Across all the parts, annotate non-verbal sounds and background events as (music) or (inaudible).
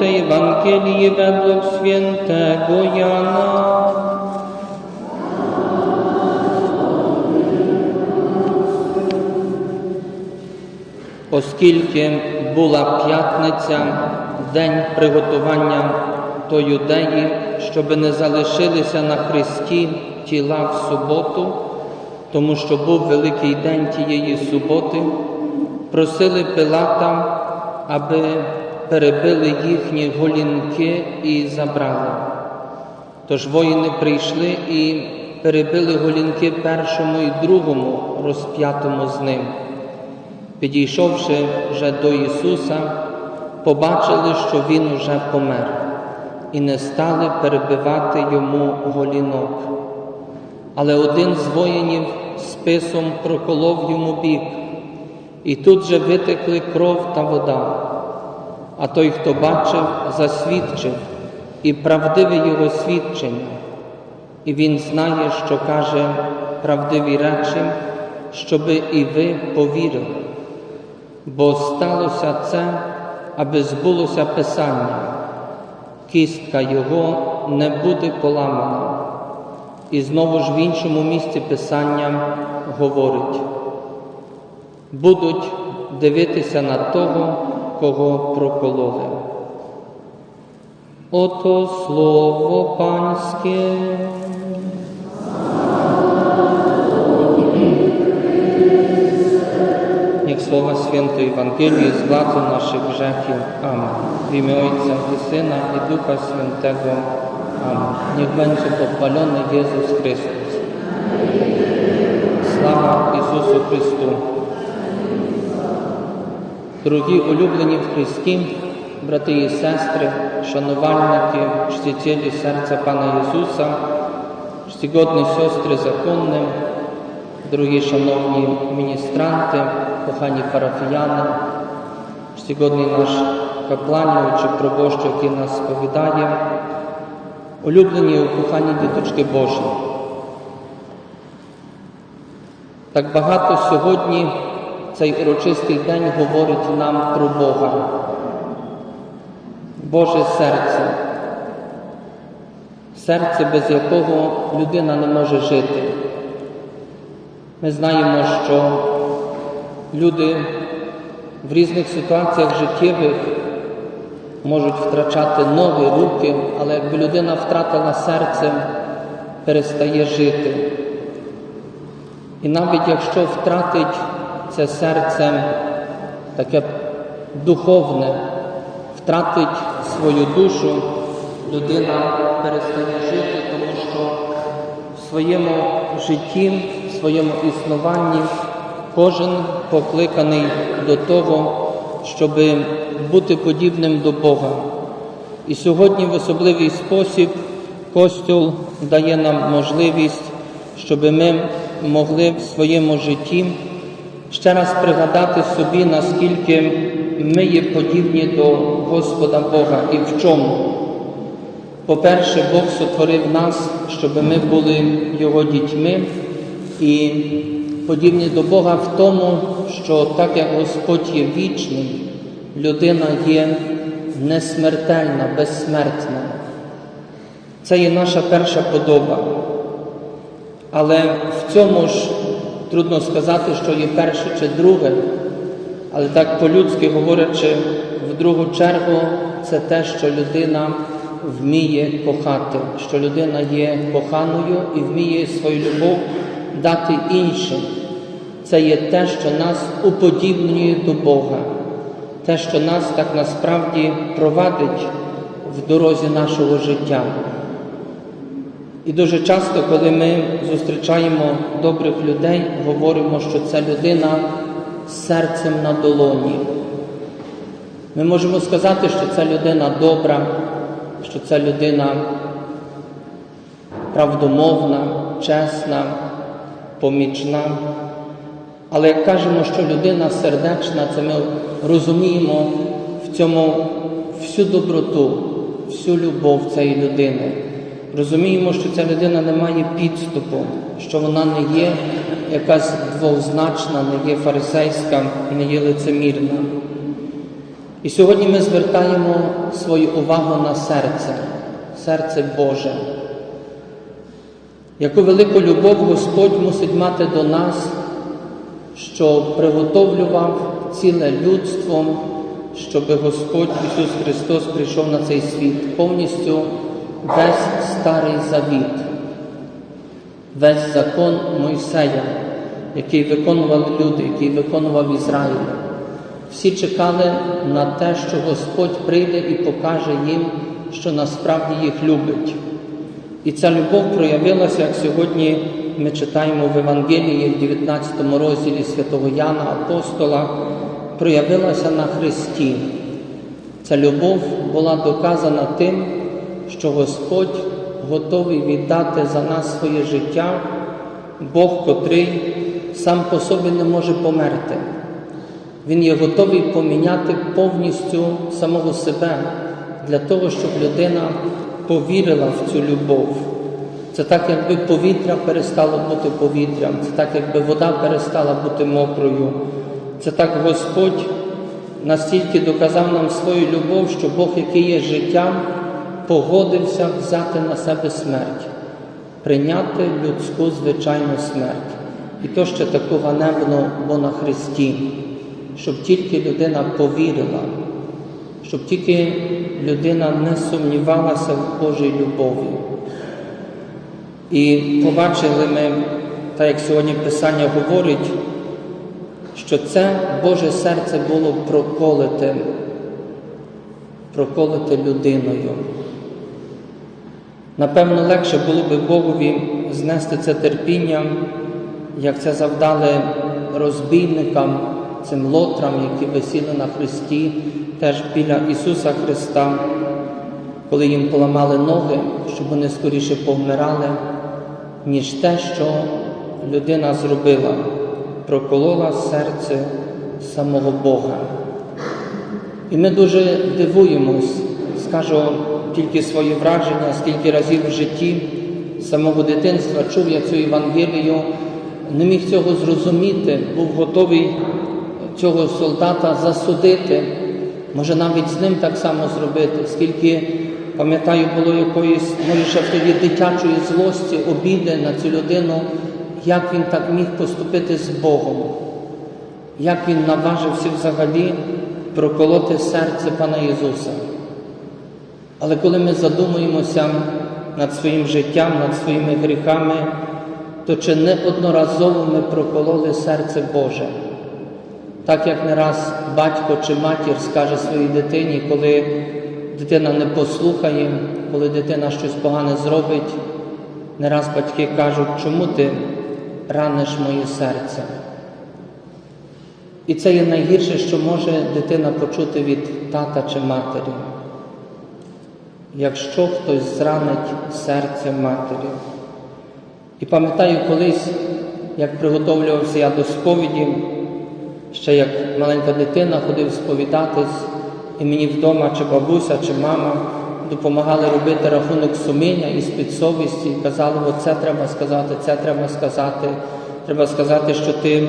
Słowa Świętej Ewangelii według świętego Jana. Оскільки була п'ятниця, день приготування до юдеї, щоби не залишилися на Христі тіла в суботу, тому що був великий день тієї суботи, просили Пилата, аби перебили їхні голінки і забрали. Тож воїни прийшли і перебили голінки першому і другому розп'ятому з ним. Підійшовши вже до Ісуса, побачили, що Він уже помер, і не стали перебивати йому голінок. Але один з воїнів списом проколов йому бік, і тут же витекли кров та вода. А той, хто бачив, засвідчив, і правдиве його свідчення, і він знає, що каже правдиві речі, щоби і ви повірили. Бо сталося це, аби збулося Писання, кістка його не буде поламана. І знову ж в іншому місці Писання говорить, будуть дивитися на того, кого прокололи. Ото слово панське. Niech słowa świętej Ewangelii zgładzą naszych grzechów. Amen. W imię Ojca i Syna i Ducha Świętego. Amen. Niech będzie pochwalony Jezus Chrystus. Слава Ісусу Христу! Дорогі улюблені в Христі, брати і сестри, шанувальники, чтителі серця Пана Ісуса, czcigodні сестри законним, дорогі шановні міністранти, кохані парафіяни, czcigodний наш капланів чи пробощ, який нас сповідає, улюблені і кохані діточки Божі. Так багато сьогодні цей урочистий день говорить нам про Бога, Боже серце, серце, без якого людина не може жити. Ми знаємо, що люди в різних ситуаціях життєвих можуть втрачати ноги, руки, але якби людина втратила серце, перестає жити. І навіть якщо втратить це серце таке духовне, втратить свою душу, людина перестає жити, тому що в своєму житті, в своєму існуванні кожен покликаний до того, щоб бути подібним до Бога. І сьогодні в особливий спосіб Костюл дає нам можливість, щоб ми могли в своєму житті ще раз пригадати собі, наскільки ми є подібні до Господа Бога і в чому. По-перше, Бог сотворив нас, щоб ми були Його дітьми і подібні до Бога в тому, що так як Господь є вічний, людина є несмертельна, безсмертна. Це є наша перша подоба. Але в цьому ж трудно сказати, що є перше чи друге, але так по-людськи говорячи, в другу чергу це те, що людина вміє кохати, що людина є коханою і вміє свою любов дати іншим. Це є те, що нас уподібнює до Бога, те, що нас так насправді провадить в дорозі нашого життя. І дуже часто, коли ми зустрічаємо добрих людей, говоримо, що це людина з серцем на долоні. Ми можемо сказати, що це людина добра, що це людина правдомовна, чесна, помічна. Але як кажемо, що людина сердечна, це ми розуміємо в цьому всю доброту, всю любов цієї людини. Розуміємо, що ця людина не має підступу, що вона не є якась двозначна, не є фарисейська, не є лицемірна. І сьогодні ми звертаємо свою увагу на серце, серце Боже. Яку велику любов Господь мусить мати до нас, що приготовлював ціле людство, щоб Господь Ісус Христос прийшов на цей світ, повністю весь старий завіт, весь закон Мойсея, який виконували люди, який виконував Ізраїль. Всі чекали на те, що Господь прийде і покаже їм, що насправді їх любить. І ця любов проявилася, як сьогодні ми читаємо в Євангелії в 19 розділі святого Яна Апостола, проявилася на Христі. Ця любов була доказана тим, що Господь готовий віддати за нас своє життя, Бог, котрий сам по собі не може померти. Він є готовий поміняти повністю самого себе для того, щоб людина повірила в цю любов. Це так, якби повітря перестало бути повітрям, це так, якби вода перестала бути мокрою. Це так Господь настільки доказав нам свою любов, що Бог, який є життям, погодився взяти на себе смерть, прийняти людську звичайну смерть. І то ще таку ганебну, бо на Христі, щоб тільки людина повірила, щоб тільки людина не сумнівалася в Божій любові. І побачили ми, так як сьогодні Писання говорить, що це Боже серце було проколите, проколите людиною. Напевно, легше було би Богові знести це терпіння, як це завдали розбійникам, цим лотрам, які висіли на Христі, теж біля Ісуса Христа, коли їм поламали ноги, щоб вони скоріше повмирали, ніж те, що людина зробила, проколола серце самого Бога. І ми дуже дивуємось, скажу тільки свої враження, скільки разів в житті самого дитинства чув я цю Євангелію, не міг цього зрозуміти, був готовий цього солдата засудити, може навіть з ним так само зробити, скільки, пам'ятаю, було якоїсь, може, ще тоді дитячої злості, обіди на цю людину, як він так міг поступити з Богом, як він наважився взагалі проколоти серце Пана Ісуса. Але коли ми задумуємося над своїм життям, над своїми гріхами, то чи не одноразово ми прокололи серце Боже? Так як не раз батько чи матір скаже своїй дитині, коли дитина не послухає, коли дитина щось погане зробить, не раз батьки кажуть, чому ти раниш моє серце? І це є найгірше, що може дитина почути від тата чи матері. Якщо хтось зранить серце матері. І пам'ятаю колись, як приготовлювався я до сповіді, ще як маленька дитина ходив сповідатись, і мені вдома чи бабуся, чи мама допомагали робити рахунок суміння і спідсовісті, і казали, оце треба сказати, це треба сказати. Треба сказати, що ти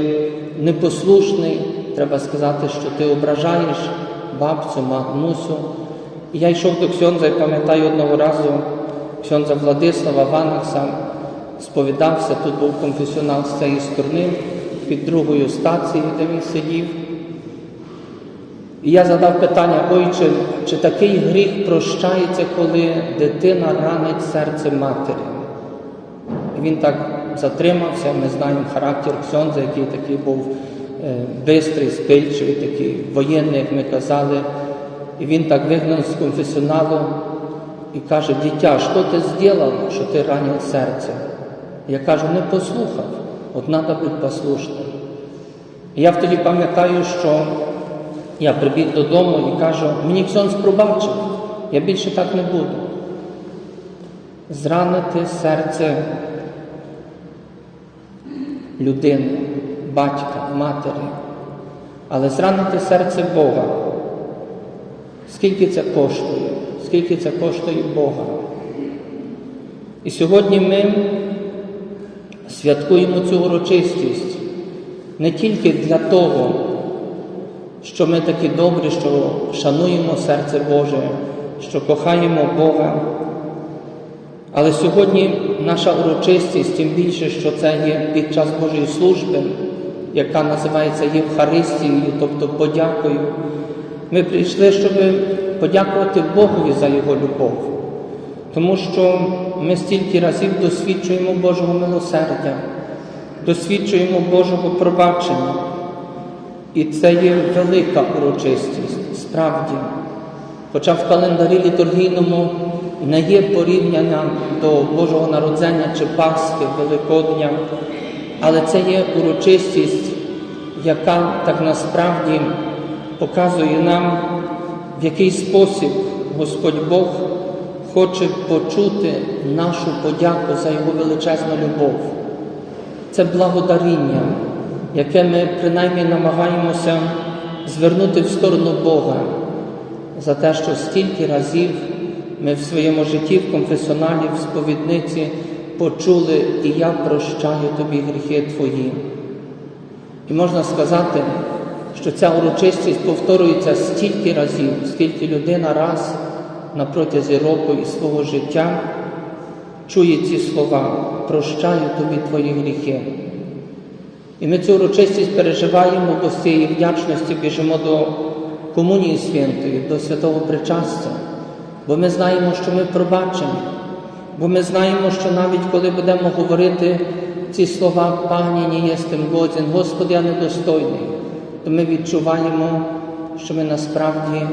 непослушний, треба сказати, що ти ображаєш бабцю, мамусю. І я йшов до Ксьонза і пам'ятаю одного разу Ксьонза Владислава Ванакса, сповідався, тут був конфесіонал з цієї сторони, під другою стацією, де він сидів. І я задав питання, ой, чи, чи такий гріх прощається, коли дитина ранить серце матері? І він так затримався, ми знаємо характер Ксьонза, який такий був е, бистрий, спильчивий, такий воєнний, як ми казали. І він так вигнав з конфесіоналу і каже, дитя, що ти зробив, що ти ранив серце? Я кажу, не послухав, от треба бути послушним. І я тоді пам'ятаю, що я прибіг додому і кажу, мені Ксьонз пробачив, я більше так не буду. Зранити серце людини, батька, матері, але зранити серце Бога. Скільки це коштує? Скільки це коштує Бога? І сьогодні ми святкуємо цю урочистість не тільки для того, що ми такі добрі, що шануємо серце Боже, що кохаємо Бога. Але сьогодні наша урочистість, тим більше, що це є під час Божої служби, яка називається Євхаристією, тобто подякою. Ми прийшли, щоб подякувати Богові за Його любов, тому що ми стільки разів досвідчуємо Божого милосердя, досвідчуємо Божого пробачення. І це є велика урочистість, справді. Хоча в календарі літургійному не є порівняння до Божого народзення чи Пасхи, Великодня, але це є урочистість, яка так насправді показує нам, в який спосіб Господь Бог хоче почути нашу подяку за Його величезну любов. Це благодаріння, яке ми принаймні намагаємося звернути в сторону Бога за те, що стільки разів ми в своєму житті, в конфесіоналі, в сповідниці почули, і я прощаю тобі гріхи твої. І можна сказати, що ця урочистість повторюється стільки разів, скільки людина раз на протязі року і свого життя чує ці слова, прощаю тобі твої гріхи. І ми цю урочистість переживаємо, бо з цієї вдячності біжимо до комунії святої, до святого причастя, бо ми знаємо, що ми пробачені, бо ми знаємо, що навіть коли будемо говорити ці слова Пані не єстем годен, Господи, я недостойний, то ми відчуваємо, що ми насправді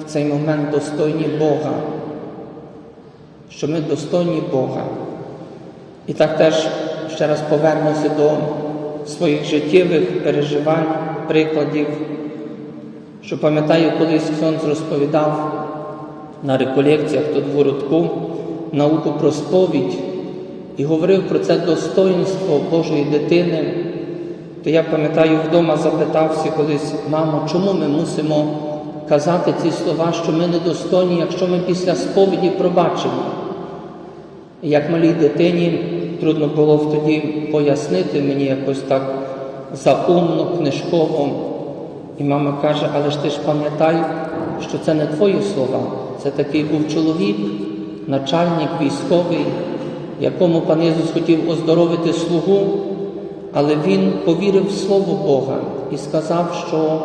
в цей момент достойні Бога, що ми достойні Бога. І так теж ще раз повернуся до своїх життєвих переживань, прикладів, що пам'ятаю, колись Ксьонц розповідав на реколекціях тут в науку про сповідь і говорив про це достоїнство Божої дитини, то я пам'ятаю, вдома запитався колись, мамо, чому ми мусимо казати ці слова, що ми недостойні, якщо ми після сповіді пробачимо? І як малій дитині трудно було тоді пояснити мені якось так заумно, книжково. І мама каже, але ж ти ж пам'ятай, що це не твої слова, це такий був чоловік, начальник військовий, якому пан Ісус хотів оздоровити слугу, але він повірив в Слово Бога і сказав, що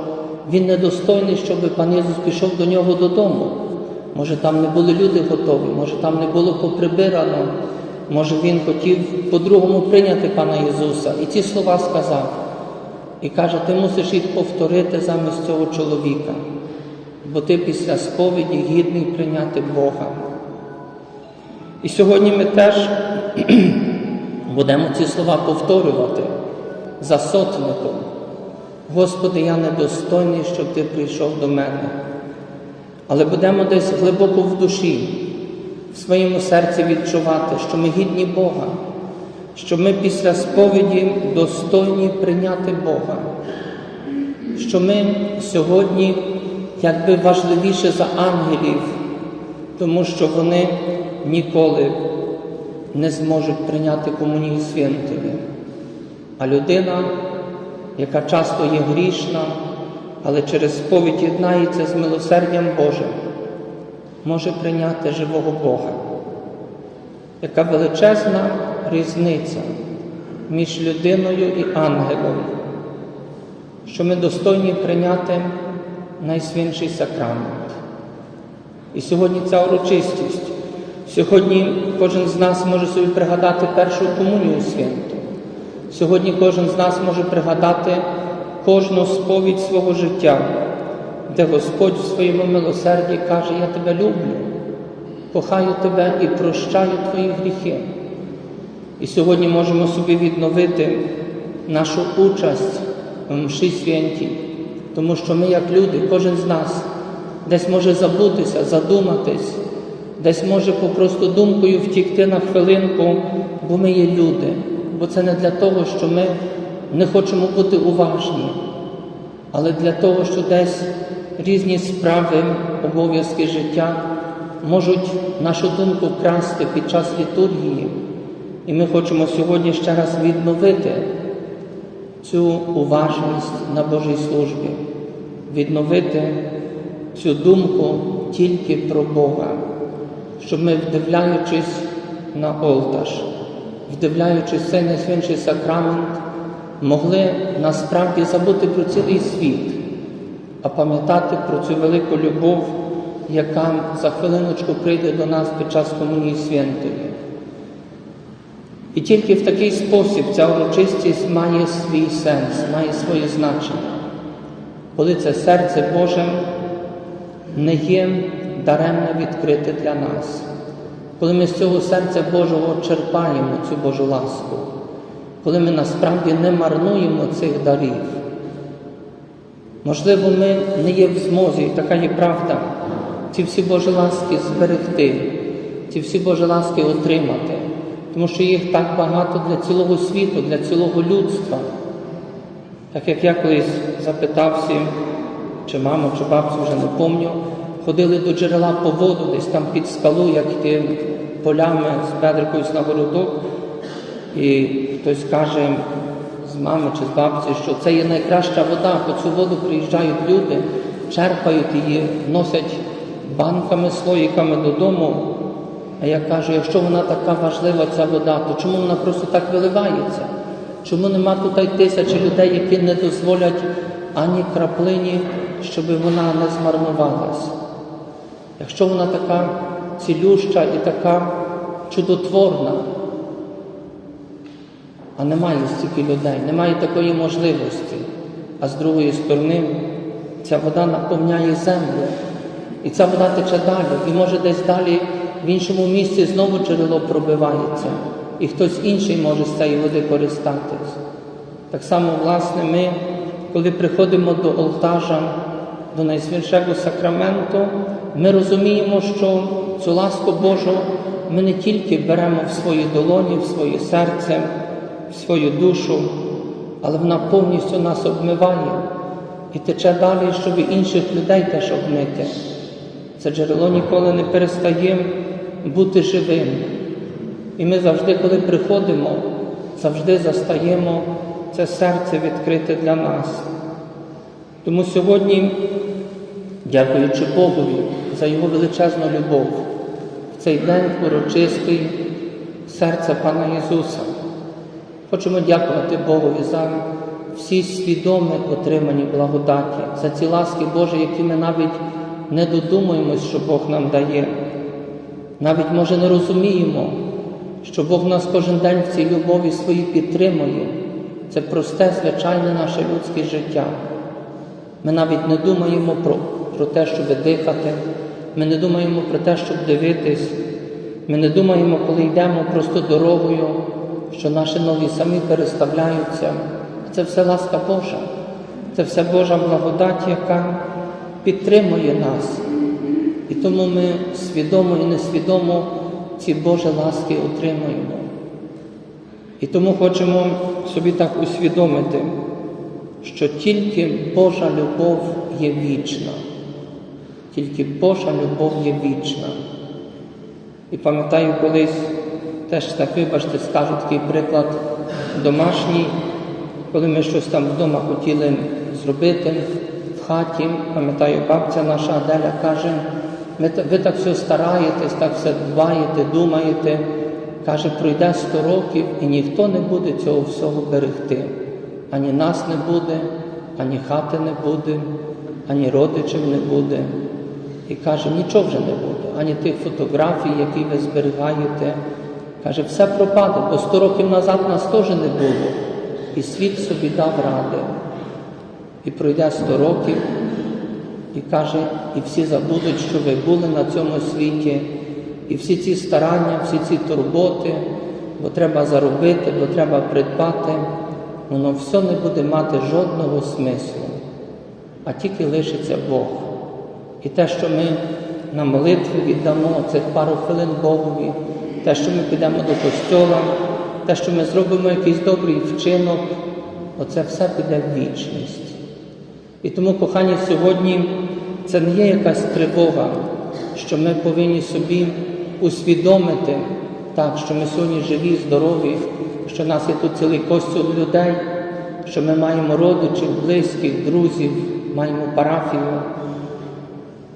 він недостойний, щоб пан Ісус пішов до нього додому. Може, там не були люди готові, може там не було поприбирано, може він хотів по-другому прийняти пана Ісуса. І ці слова сказав. І каже, ти мусиш їх повторити замість цього чоловіка, бо ти після сповіді гідний прийняти Бога. І сьогодні ми теж будемо ці слова повторювати за сотником. Господи, я недостойний, щоб Ти прийшов до мене. Але будемо десь глибоко в душі, в своєму серці відчувати, що ми гідні Бога, що ми після сповіді достойні прийняти Бога, що ми сьогодні якби важливіше за ангелів, тому що вони ніколи не зможуть прийняти комунію святої. А людина, яка часто є грішна, але через сповідь єднається з милосердям Божим, може прийняти живого Бога. Яка величезна різниця між людиною і ангелом, що ми достойні прийняти найсвятший сакрамент. І сьогодні ця урочистість. Сьогодні кожен з нас може собі пригадати першу комунію святу. Сьогодні кожен з нас може пригадати кожну сповідь свого життя, де Господь в своєму милосерді каже, я тебе люблю, кохаю тебе і прощаю твої гріхи. І сьогодні можемо собі відновити нашу участь в мші святі, тому що ми, як люди, кожен з нас десь може забутися, задуматись, десь може попросту думкою втікти на хвилинку, бо ми є люди, бо це не для того, що ми не хочемо бути уважні, але для того, що десь різні справи, обов'язки життя можуть нашу думку красти під час літургії. І ми хочемо сьогодні ще раз відновити цю уважність на Божій службі, відновити цю думку тільки про Бога, щоб ми, вдивляючись на олтаж, вдивляючись цей найсвятіший сакрамент, могли насправді забути про цілий світ, а пам'ятати про цю велику любов, яка за хвилиночку прийде до нас під час комунії святої. І тільки в такий спосіб ця урочистість має свій сенс, має своє значення, коли це серце Боже не є даремно відкрите для нас, коли ми з цього серця Божого черпаємо цю Божу ласку, коли ми насправді не марнуємо цих дарів. Можливо, ми не є в змозі, і така є правда, ці всі Божі ласки зберегти, ці всі Божі ласки отримати, тому що їх так багато для цілого світу, для цілого людства. Так як я колись запитався, чи маму, чи бабцю, вже не пам'ятаю, ходили до джерела по воду, десь там під скалу, як йти полями з бедрикою на городок, і хтось каже з мами чи з бабці, що це є найкраща вода, по цю воду приїжджають люди, черпають її, носять банками, слоїками додому. А я кажу, якщо вона така важлива, ця вода, то чому вона просто так виливається? Чому нема тут тисячі людей, які не дозволять ані краплині, щоб вона не змарнувалась? Якщо вона така цілюща і така чудотворна, а немає стільки людей, немає такої можливості. А з другої сторони, ця вода наповняє землю. І ця вода тече далі, і може десь далі в іншому місці знову джерело пробивається, і хтось інший може з цієї води користатись. Так само, власне, ми, коли приходимо до олтажа, до найсвятішого сакраменту, ми розуміємо, що цю ласку Божу ми не тільки беремо в свої долоні, в своє серце, в свою душу, але вона повністю нас обмиває і тече далі, щоб інших людей теж обмити. Це джерело ніколи не перестає бути живим. І ми завжди, коли приходимо, завжди застаємо це серце відкрите для нас. Тому сьогодні, дякуючи Богові за Його величезну любов, в цей день урочистий серця Пана Ісуса, хочемо дякувати Богові за всі свідомі отримані благодаті, за ці ласки Божі, які ми навіть не додумуємось, що Бог нам дає. Навіть, може, не розуміємо, що Бог нас кожен день в цій любові своїй підтримує. Це просте, звичайне наше людське життя. Ми навіть не думаємо про, про те, щоб дихати, ми не думаємо про те, щоб дивитись, ми не думаємо, коли йдемо просто дорогою, що наші ноги самі переставляються. Це все ласка Божа, це все Божа благодать, яка підтримує нас. І тому ми свідомо і несвідомо ці Божі ласки отримуємо. І тому хочемо собі так усвідомити, що тільки Божа любов є вічна, тільки Божа любов є вічна. І пам'ятаю колись, теж так, вибачте, скажу такий приклад домашній, коли ми щось там вдома хотіли зробити в хаті, пам'ятаю, бабця наша Аделя каже, ви так все стараєтесь, так все дбаєте, думаєте. Каже, пройде сто років і ніхто не буде цього всього берегти. Ані нас не буде, ані хати не буде, ані родичів не буде. І каже, нічого вже не буде, ані тих фотографій, які ви зберігаєте. Каже, все пропаде, бо сто років назад нас теж не було. І світ собі дав ради. І пройде сто років, і каже, і всі забудуть, що ви були на цьому світі, і всі ці старання, всі ці турботи, бо треба заробити, бо треба придбати, воно все не буде мати жодного смислу, а тільки лишиться Бог. І те, що ми на молитві віддамо цих пару хвилин Богові, те, що ми підемо до костьола, те, що ми зробимо якийсь добрий вчинок, оце все піде в вічність. І тому, кохані, сьогодні це не є якась тривога, що ми повинні собі усвідомити, Так, що ми сьогодні живі, здорові, що в нас є тут цілий костюм людей, що ми маємо родичів, близьких, друзів, маємо парафію.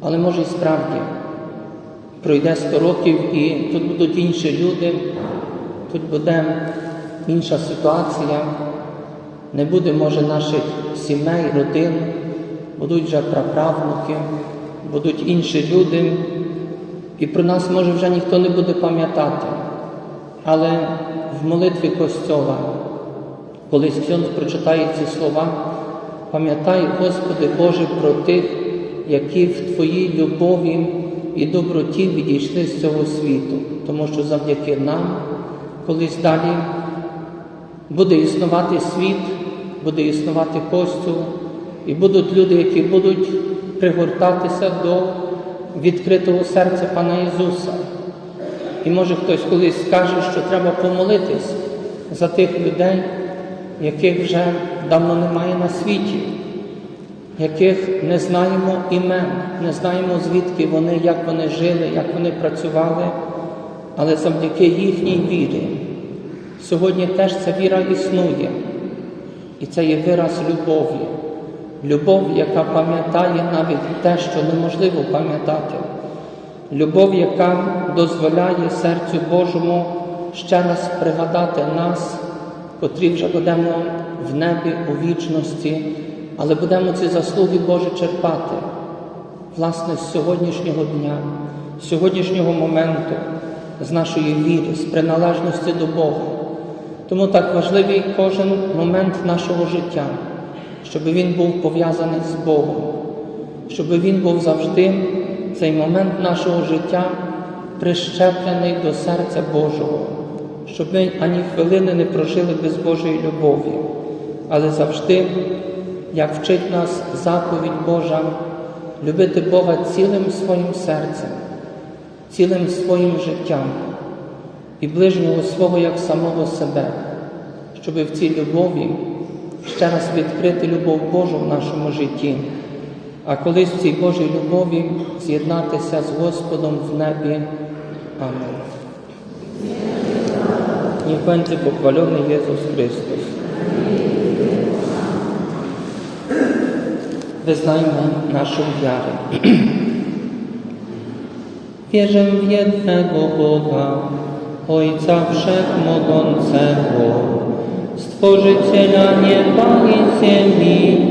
Але може і справді пройде 100 років і тут будуть інші люди, тут буде інша ситуація, не буде, може, наших сімей, родин, будуть вже праправнуки, будуть інші люди, і про нас може вже ніхто не буде пам'ятати. Але в молитві Костьола, коли Ксьонз прочитає ці слова, пам'ятай, Господи Боже, про тих, які в Твоїй любові і доброті відійшли з цього світу, тому що завдяки нам колись далі буде існувати світ, буде існувати Костюл, і будуть люди, які будуть пригортатися до відкритого серця Пана Ісуса. І може хтось колись скаже, що треба помолитись за тих людей, яких вже давно немає на світі, яких не знаємо імен, не знаємо звідки вони, як вони жили, як вони працювали, але завдяки їхній вірі. Сьогодні теж ця віра існує, і це є вираз любові. Любов, яка пам'ятає навіть те, що неможливо пам'ятати. Любов, яка дозволяє серцю Божому ще раз пригадати нас, котрі вже будемо в небі у вічності, але будемо ці заслуги Божі черпати, власне, з сьогоднішнього дня, з сьогоднішнього моменту, з нашої віри, з приналежності до Бога. Тому так важливий кожен момент нашого життя, щоб він був пов'язаний з Богом, щоб він був завжди цей момент нашого життя прищеплений до серця Божого, щоб ми ані хвилини не прожили без Божої любові, але завжди, як вчить нас заповідь Божа, любити Бога цілим своїм серцем, цілим своїм життям і ближнього свого як самого себе, щоб в цій любові ще раз відкрити любов Божу в нашому житті, а колись в цій Божій любові з'єднатися з Господом в небі. Amen. Niech będzie pochwalony Jezus Chrystus. Wyznajmy naszą wiarę. (clears throat) Wierzę w jednego Boga, Ojca Wszechmogącego, Stworzyciela nieba i ziemi,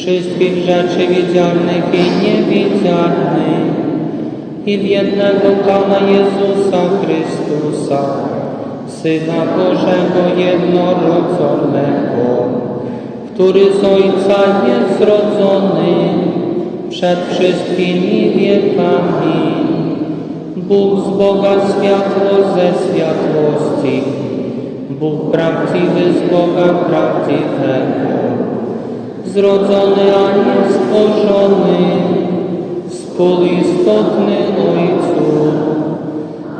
wszystkich rzeczy widzialnych i niewidzialnych, i w jednego Pana Jezusa Chrystusa, Syna Bożego jednorodzonego, który z Ojca jest zrodzony przed wszystkimi wiekami, Bóg z Boga światło ze światłości, Bóg prawdziwy z Boga prawdziwego, zrodzony, a nie stworzony, współistotny Ojcu,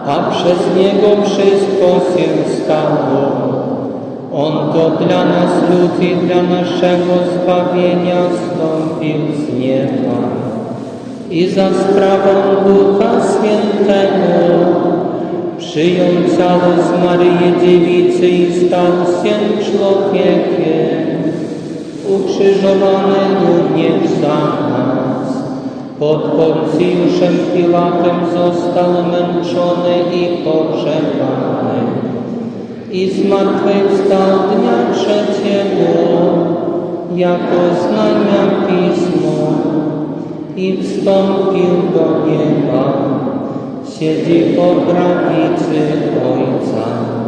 a przez Niego wszystko się stało. On to dla nas ludzi, dla naszego zbawienia stąpił z nieba i za sprawą Ducha Świętego przyjął ciało z Maryi Dziewicy i stał się człowiekiem, ukrzyżowany również za nas. Pod Poncjuszem Pilatem został męczony i pogrzebany. I zmartwychwstał dnia trzeciego jako znamia Pismo i wstąpił do nieba, siedzi po prawicy Ojca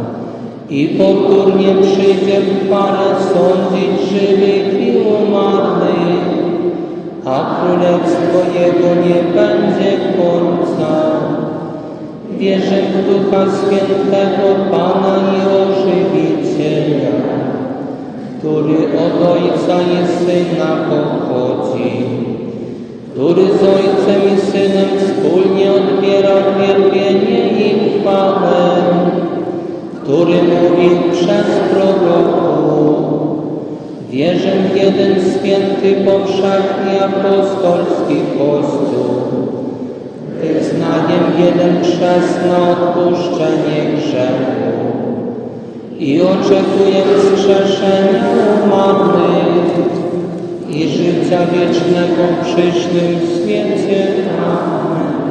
i powtórnie przyjdzie chwale sądzić żywych i umarłych, a królestwo Jego nie będzie końca. Wierzę w Ducha Świętego Pana i Ożywiciela, który od Ojca i Syna pochodzi, który z Ojcem i Synem wspólnie odbiera wielbienie i chwałę, który mówił przez proroków. Wierzę w jeden święty, powszechny apostolski Kościół, wyznaniem jeden chrzest na odpuszczenie grzechu i oczekuję wskrzeszenia umarłych i życia wiecznego przyszłym świecie. Amen.